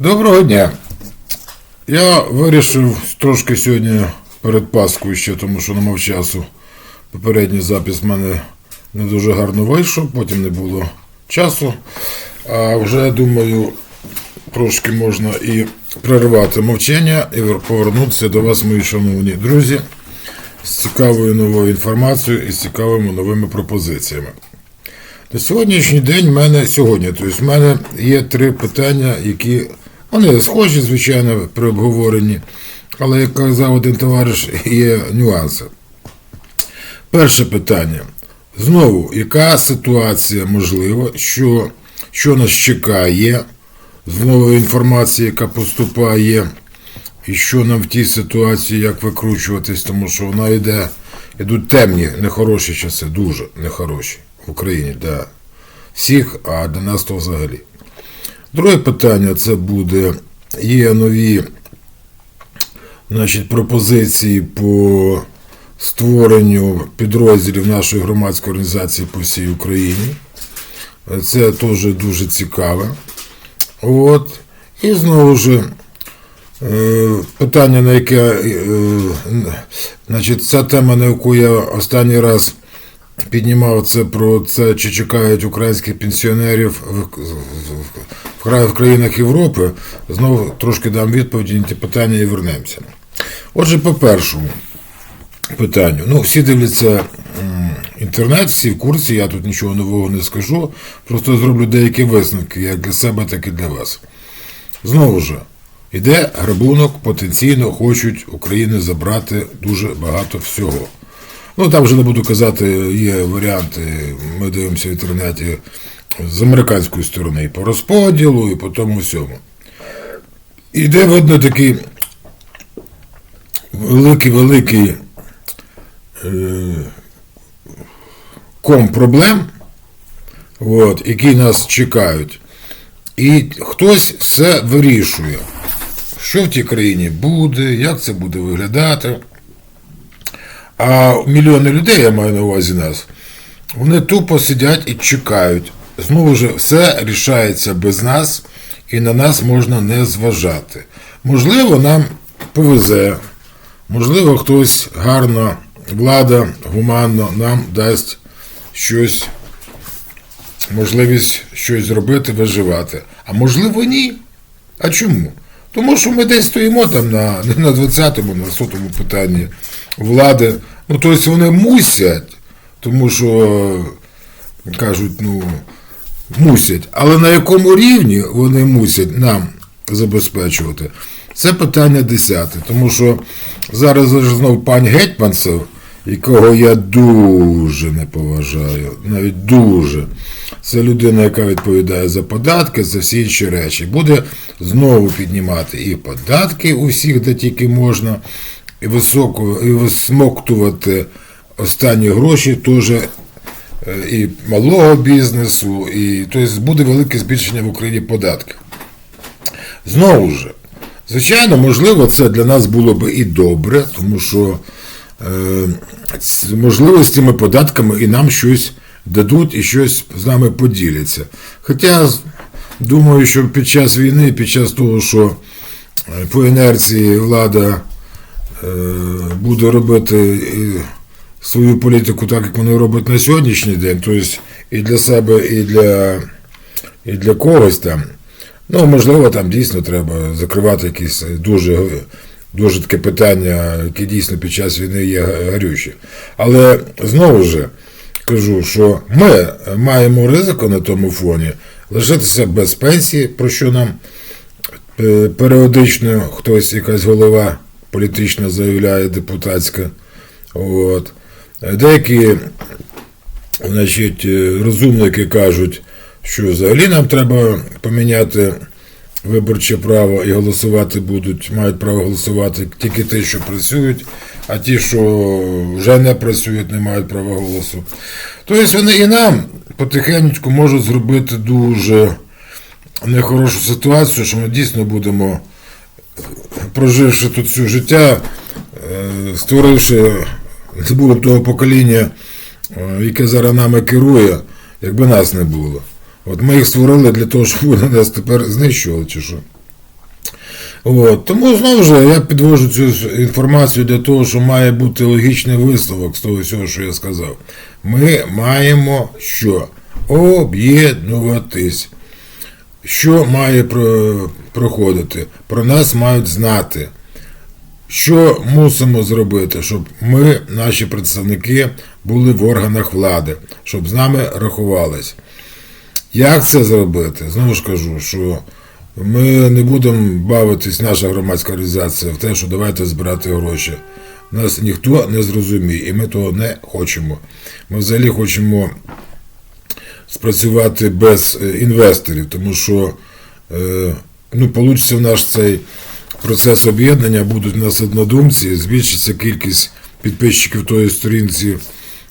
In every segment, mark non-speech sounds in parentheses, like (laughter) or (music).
Доброго дня. Я вирішив трошки сьогодні перед Паскою ще, тому що не мав часу. Попередній запис в мене не дуже гарно вийшов, потім не було часу. А вже думаю, трошки можна і перервати мовчання і повернутися до вас, мої шановні друзі, з цікавою новою інформацією і з цікавими новими пропозиціями. На сьогоднішній день в мене сьогодні, тобто в мене є три питання, які вони схожі, звичайно, при обговоренні, але як казав один товариш, є нюанси. Перше питання. Знову, яка ситуація можлива, що, що нас чекає з нової інформації, яка поступає, і що нам в тій ситуації, як викручуватись, тому що вона йде, йдуть темні, нехороші часи, дуже нехороші в Україні для всіх, а для нас то взагалі. Друге питання це буде, є нові значить, пропозиції по створенню підрозділів нашої громадської організації по всій Україні. Це теж дуже цікаве. От. І знову ж е, питання, на яке е, значить, ця тема, на яку я останній раз піднімав це про це, чи чекають українських пенсіонерів в, в, в, країнах Європи. Знову трошки дам відповіді на ті питання і вернемося. Отже, по першому питанню. Ну, всі дивляться інтернет, всі в курсі, я тут нічого нового не скажу. Просто зроблю деякі висновки як для себе, так і для вас. Знову ж, іде грабунок, потенційно хочуть України забрати дуже багато всього. Ну, там вже не буду казати, є варіанти, ми дивимося в інтернеті з американської сторони і по розподілу, і по тому всьому. Іде, видно, такий великий-великий е, ком проблем, от, які нас чекають. І хтось все вирішує, що в тій країні буде, як це буде виглядати. А мільйони людей, я маю на увазі нас, вони тупо сидять і чекають. Знову ж, все рішається без нас, і на нас можна не зважати. Можливо, нам повезе, можливо, хтось гарно, влада гуманно нам дасть щось, можливість щось зробити, виживати. А можливо, ні. А чому? Тому що ми десь стоїмо там на на 20-му, на 100-му питанні влади. Ну, тобто вони мусять, тому що кажуть, ну, мусять. Але на якому рівні вони мусять нам забезпечувати? Це питання десяте. Тому що зараз знов пан Гетьманцев, якого я дуже не поважаю, навіть дуже. Це людина, яка відповідає за податки, за всі інші речі. Буде знову піднімати і податки у всіх, де тільки можна, і високо, і висмоктувати останні гроші теж е, і малого бізнесу, і тобто буде велике збільшення в Україні податків. Знову ж, звичайно, можливо, це для нас було б і добре, тому що е, можливо податками і нам щось дадуть і щось з нами поділяться. Хоча думаю, що під час війни, під час того, що е, по інерції влада е, буде робити свою політику так, як вони роблять на сьогоднішній день, тобто і для себе, і для, і для когось там. Ну, можливо, там дійсно треба закривати якісь дуже дуже таке питання, які дійсно під час війни є гарючі. Але знову ж кажу, що ми маємо ризику на тому фоні лишитися без пенсії, про що нам періодично хтось, якась голова політична заявляє, депутатська. От. Деякі значить, розумники кажуть, що взагалі нам треба поміняти виборче право і голосувати будуть, мають право голосувати тільки ті, що працюють, а ті, що вже не працюють, не мають права голосу. Тобто вони і нам потихеньку можуть зробити дуже нехорошу ситуацію, що ми дійсно будемо, проживши тут все життя, створивши не того покоління, яке зараз нами керує, якби нас не було. От ми їх створили для того, щоб вони нас тепер знищували чи що. От, тому знову ж я підвожу цю інформацію для того, що має бути логічний висновок з того всього, що я сказав. Ми маємо що? Об'єднуватись. Що має про- проходити? Про нас мають знати. Що мусимо зробити, щоб ми, наші представники, були в органах влади, щоб з нами рахувались. Як це зробити? Знову ж кажу, що ми не будемо бавитись, наша громадська організація, в те, що давайте збирати гроші. Нас ніхто не зрозуміє, і ми того не хочемо. Ми взагалі хочемо спрацювати без е, інвесторів, тому що е, ну, получиться в наш цей процес об'єднання, будуть у нас однодумці, збільшиться кількість підписчиків тої сторінці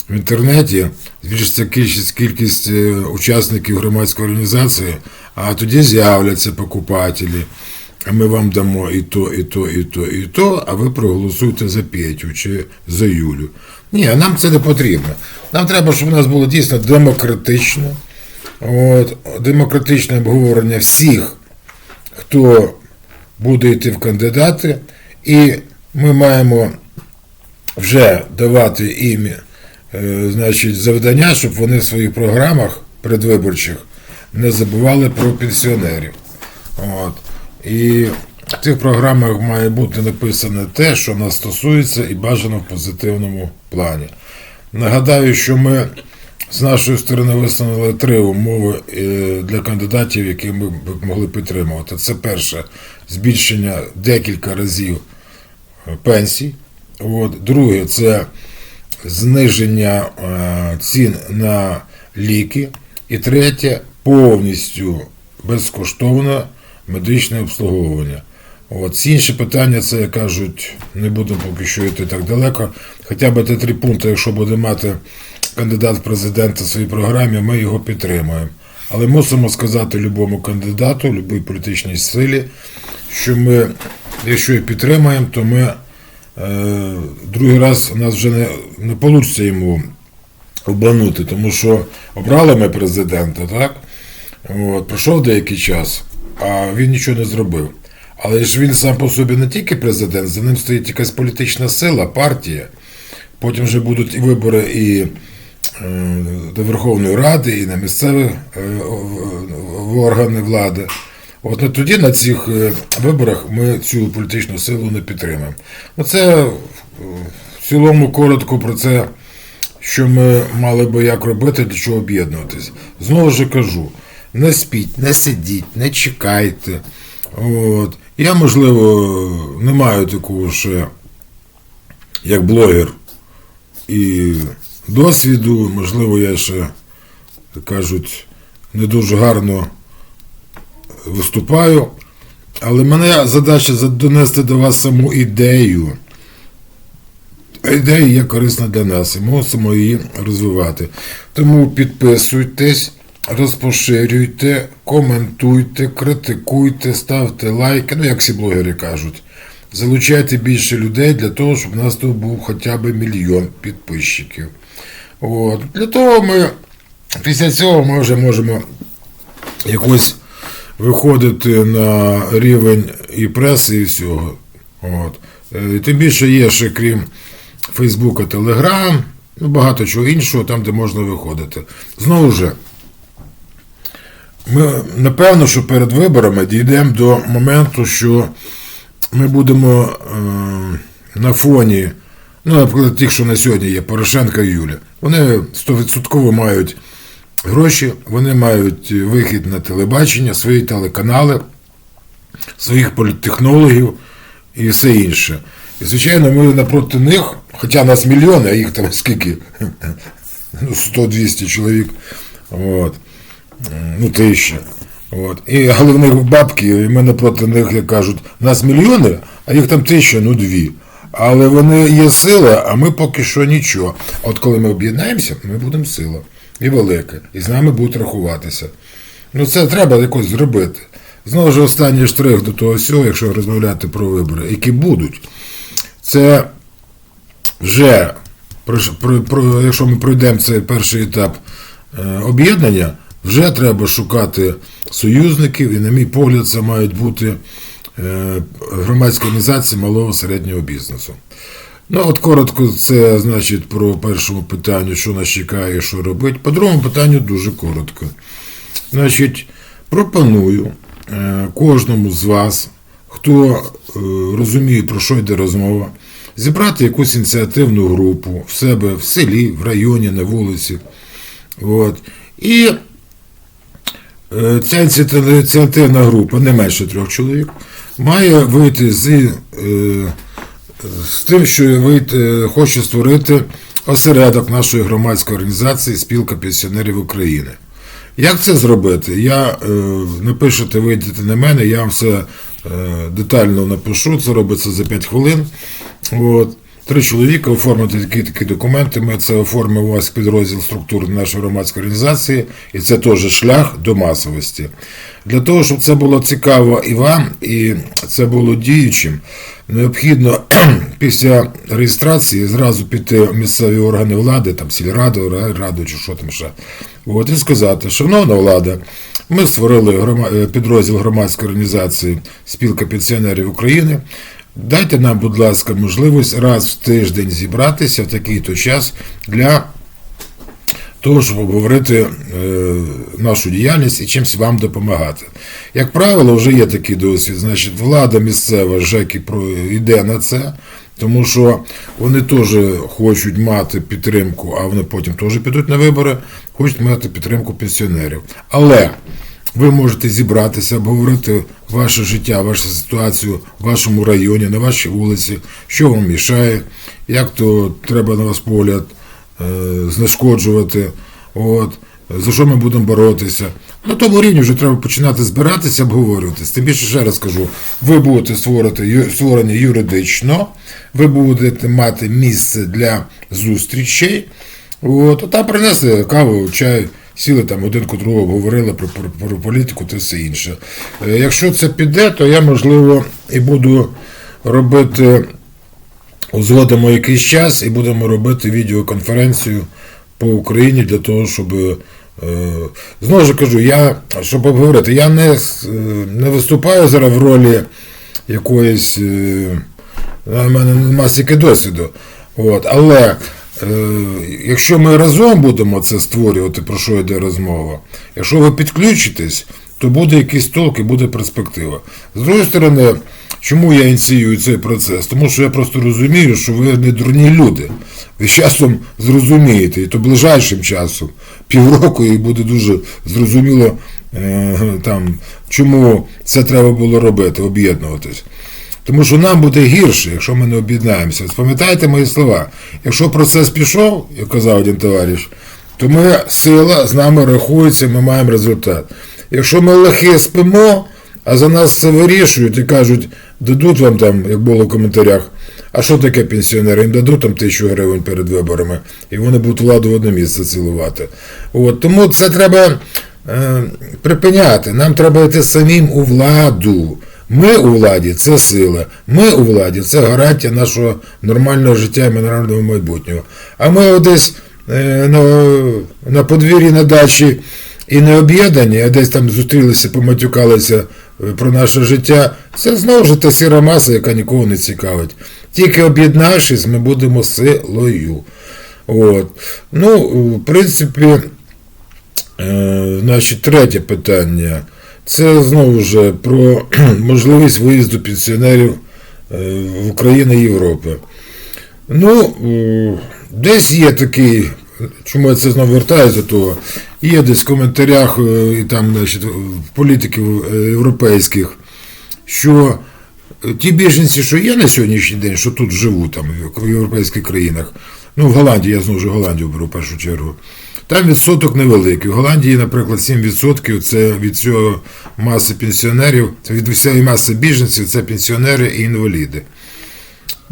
в інтернеті, збільшиться кількість, кількість е, учасників громадської організації, а тоді з'являться покупателі. А ми вам дамо і то, і то, і то, і то, а ви проголосуйте за Петю чи за Юлю. Ні, нам це не потрібно. Нам треба, щоб у нас було дійсно демократично, от, демократичне обговорення всіх, хто буде йти в кандидати, і ми маємо вже давати е, значить, завдання, щоб вони в своїх програмах предвиборчих не забували про пенсіонерів. От. І в цих програмах має бути написане те, що нас стосується, і бажано в позитивному плані. Нагадаю, що ми з нашої сторони висунули три умови е, для кандидатів, які ми б могли підтримувати. Це перше збільшення декілька разів е, пенсій. От. Друге, це зниження е, цін на ліки. І третє повністю безкоштовне медичне обслуговування. От. Інші питання, це як кажуть, не будемо поки що йти так далеко. Хоча б ті три пункти, якщо буде мати кандидат в президенти в своїй програмі, ми його підтримуємо. Але мусимо сказати любому кандидату, любій політичній силі, що ми, якщо і підтримаємо, то ми другий раз у нас вже не, не вийде йому обманути, тому що обрали ми президента, так? От, пройшов деякий час, а він нічого не зробив. Але ж він сам по собі не тільки президент, за ним стоїть якась політична сила, партія. Потім вже будуть і вибори і е, до Верховної Ради, і на місцеві е, органи влади. От ну, тоді на цих е, виборах ми цю політичну силу не підтримаємо. Оце е, в цілому коротко про це, що ми мали би як робити, для чого об'єднуватись. Знову ж кажу, не спіть, не сидіть, не чекайте. От. Я, можливо, не маю такого ще, як блогер, і досвіду, можливо, я ще, кажуть, не дуже гарно виступаю. Але мене задача донести до вас саму ідею. Ідея є корисна для нас і мусимо її розвивати. Тому підписуйтесь, розпоширюйте, коментуйте, критикуйте, ставте лайки, ну як всі блогери кажуть. Залучайте більше людей для того, щоб у нас тут був хоча б мільйон підписчиків. От. Для того ми після цього ми вже можемо якось виходити на рівень і преси, і всього. От. Е, Тим більше є ще крім Фейсбука, Телеграм, ну, багато чого іншого, там, де можна виходити. Знову ж, ми напевно, що перед виборами дійдемо до моменту, що ми будемо е, на фоні, ну, наприклад, тих, що на сьогодні є, Порошенка і Юля. Вони 100% мають гроші, вони мають вихід на телебачення, свої телеканали, своїх політтехнологів і все інше. І, звичайно, ми напроти них, хоча нас мільйони, а їх там скільки? Ну, 100-200 чоловік. От. Ну, тисяча. От. І головних бабки, і ми напроти них, як кажуть, нас мільйони, а їх там тисяча, ну дві. Але вони є сила, а ми поки що нічого. От коли ми об'єднаємося, ми будемо сила. І велика. І з нами будуть рахуватися. Ну це треба якось зробити. Знову ж останній штрих до того всього, якщо розмовляти про вибори, які будуть. Це вже, про, про, якщо ми пройдемо цей перший етап е, об'єднання, вже треба шукати союзників, і, на мій погляд, це мають бути е, громадська організація малого середнього бізнесу. Ну, от коротко, це значить про першому питанню, що нас чекає, що робити. По другому питанню дуже коротко. Значить, пропоную е, кожному з вас, хто е, розуміє, про що йде розмова, зібрати якусь ініціативну групу в себе в селі, в районі, на вулиці. От. І е, ця ініціативна група, не менше трьох чоловік, має вийти з, з тим, що вийти, хоче створити осередок нашої громадської організації Спілка пенсіонерів України. Як це зробити? Я е, напишете, вийдете на мене, я вам все е, детально напишу. Це робиться за 5 хвилин. От. Три чоловіка оформити такі такі документи. Ми це оформимо у вас підрозділ структур нашої громадської організації, і це теж шлях до масовості. Для того, щоб це було цікаво і вам, і це було діючим, необхідно (clears throat) після реєстрації зразу піти в місцеві органи влади, там сільраду, раду чи що там ще. От, і сказати, шановна влада, ми створили е, підрозділ громадської організації Спілка пенсіонерів України. Дайте нам, будь ласка, можливість раз в тиждень зібратися в такий-то час для того, щоб обговорити е, нашу діяльність і чимось вам допомагати. Як правило, вже є такий досвід. Значить, влада місцева ЖЕКи йде на це, тому що вони теж хочуть мати підтримку, а вони потім теж підуть на вибори, хочуть мати підтримку пенсіонерів. Але ви можете зібратися, обговорити ваше життя, вашу ситуацію в вашому районі, на вашій вулиці, що вам мішає, як то треба на вас погляд е, знешкоджувати, от, за що ми будемо боротися. На тому рівні вже треба починати збиратися, обговорюватися. Тим більше ще раз кажу, ви будете створити, створені юридично, ви будете мати місце для зустрічей. От, а принесли каву, чай, сіли там один к другого, обговорили про, про, про політику та все інше. Е, Якщо це піде, то я, можливо, і буду робити, узгодимо якийсь час і будемо робити відеоконференцію по Україні для того, щоб. е, Знову ж кажу, я, щоб обговорити, я не, е, не виступаю зараз в ролі якоїсь. е, в мене немає стільки досвіду. От, але якщо ми разом будемо це створювати, про що йде розмова, якщо ви підключитесь, то буде якийсь толк і буде перспектива. З другої сторони, чому я ініціюю цей процес? Тому що я просто розумію, що ви не дурні люди. Ви з часом зрозумієте, і то ближайшим часом, півроку, і буде дуже зрозуміло, е, там, чому це треба було робити, об'єднуватись. Тому що нам буде гірше, якщо ми не об'єднаємося. Пам'ятаєте мої слова? Якщо процес пішов, як казав один товариш, то ми сила з нами рахується, ми маємо результат. Якщо ми лихи спимо, а за нас все вирішують і кажуть, дадуть вам там, як було в коментарях, а що таке пенсіонери? Їм дадуть там тисячу гривень перед виборами, і вони будуть владу в одне місце цілувати. От, тому це треба е, припиняти. Нам треба йти самим у владу. Ми у владі це сила. Ми у владі це гарантія нашого нормального життя і нормального майбутнього. А ми десь е, на, на подвір'ї на дачі і не об'єднані, а десь там зустрілися, поматюкалися е, про наше життя. Це знову ж та сіра маса, яка нікого не цікавить. Тільки об'єднавшись, ми будемо силою. От. Ну, в принципі, Е, Значить, третє питання. Це знову ж про (clears throat) можливість виїзду пенсіонерів е, в Україну і Європи. Ну, десь є такий, чому я це знову вертаюся до того, є десь в коментарях е, і там, значить, політиків е, європейських, що ті біженці, що є на сьогоднішній день, що тут живуть там, в європейських країнах, ну в Голландії, я знову ж Голландію беру в першу чергу. Там відсоток невеликий. В Голландії, наприклад, 7% це від цього маси пенсіонерів, від всієї маси біженців, це пенсіонери і інваліди.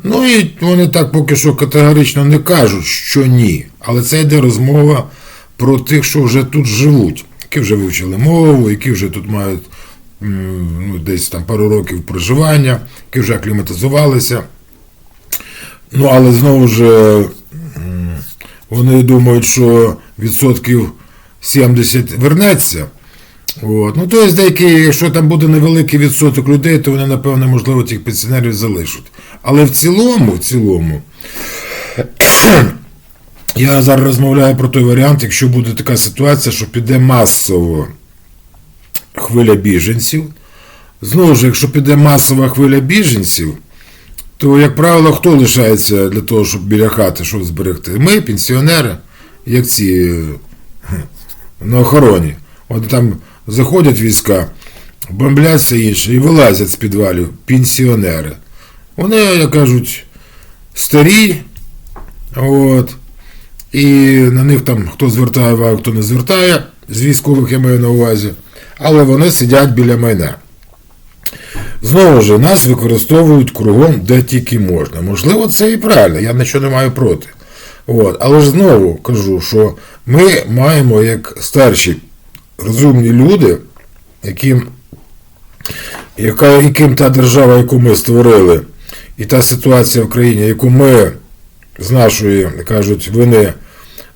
Ну і вони так поки що категорично не кажуть, що ні. Але це йде розмова про тих, що вже тут живуть, які вже вивчили мову, які вже тут мають ну, десь там пару років проживання, які вже акліматизувалися. Ну, але знову ж вони думають, що відсотків 70 вернеться. От. Ну, тобто, деякі, якщо там буде невеликий відсоток людей, то вони, напевно, можливо, тих пенсіонерів залишать. Але в цілому, в цілому, (clears throat) я зараз розмовляю про той варіант, якщо буде така ситуація, що піде масово хвиля біженців. Знову ж, якщо піде масова хвиля біженців, то, як правило, хто лишається для того, щоб біля хати щоб зберегти? Ми, пенсіонери, як ці е, на охороні. От там заходять війська, бомблять все інше і вилазять з підвалів пенсіонери. Вони, як кажуть, старі, от, і на них там хто звертає увагу, хто не звертає, з військових я маю на увазі, але вони сидять біля майна. Знову ж, нас використовують кругом, де тільки можна. Можливо, це і правильно, я нічого не маю проти. От. Але ж знову кажу, що ми маємо як старші розумні люди, яким, яка, яким та держава, яку ми створили, і та ситуація в країні, яку ми з нашої, кажуть, вини,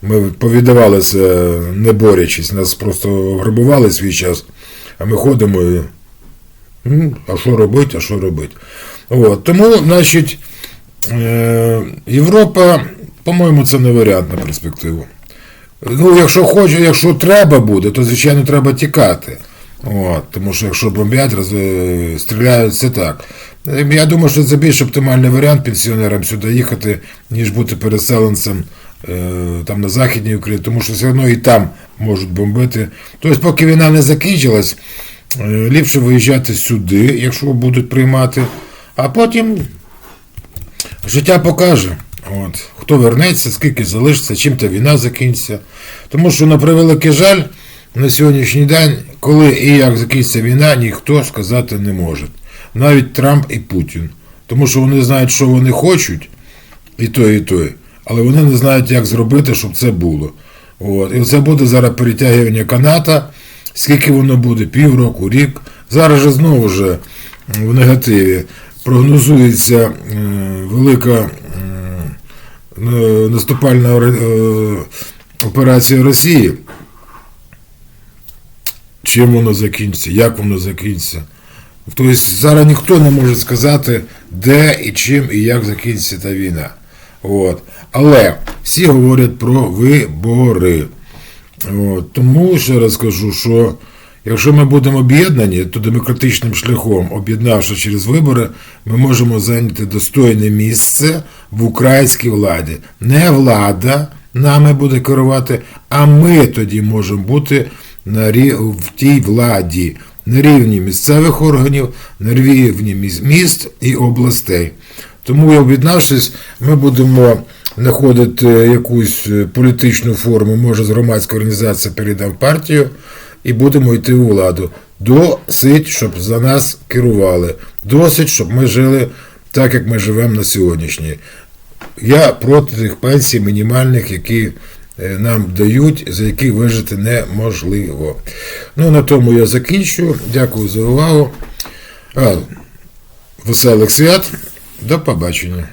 ми повіддавалися, не борячись, нас просто грабували свій час, а ми ходимо і. «М, А що робити, а що робити? От. Тому, значить, е, Європа, по-моєму, це не варіант на перспективу. Ну, якщо хоче, якщо треба буде, то звичайно треба тікати. От, тому що якщо бомбять, роз, е, стріляють, це так. Е, Я думаю, що це більш оптимальний варіант пенсіонерам сюди їхати, ніж бути переселенцем е, там на Західній Україні, тому що все одно і там можуть бомбити. Тобто, поки війна не закінчилась, е, ліпше виїжджати сюди, якщо будуть приймати, а потім життя покаже. От. Хто вернеться, скільки залишиться, чим та війна закінчиться. Тому що, на превеликий жаль, на сьогоднішній день, коли і як закінчиться війна, ніхто сказати не може. Навіть Трамп і Путін. Тому що вони знають, що вони хочуть, і той, і той. Але вони не знають, як зробити, щоб це було. От. І це буде зараз перетягування каната. Скільки воно буде? Півроку, рік. Зараз же знову ж в негативі прогнозується е, велика наступальна е, операція Росії. Чим воно закінчиться, як воно закінчиться. Тобто зараз ніхто не може сказати, де і чим і як закінчиться та війна. От. Але всі говорять про вибори. От. Тому ще раз кажу, що якщо ми будемо об'єднані, то демократичним шляхом, об'єднавши через вибори, ми можемо зайняти достойне місце в українській владі. Не влада нами буде керувати, а ми тоді можемо бути на рі... в тій владі на рівні місцевих органів, на рівні міст і областей. Тому, об'єднавшись, ми будемо знаходити якусь е, політичну форму, може з громадської організації перейде в партію, і будемо йти у владу. Досить, щоб за нас керували. Досить, щоб ми жили так, як ми живемо на сьогоднішній. Я проти тих пенсій мінімальних, які е, нам дають, за які вижити неможливо. Ну, на тому я закінчу. Дякую за увагу. А, веселих свят. До побачення.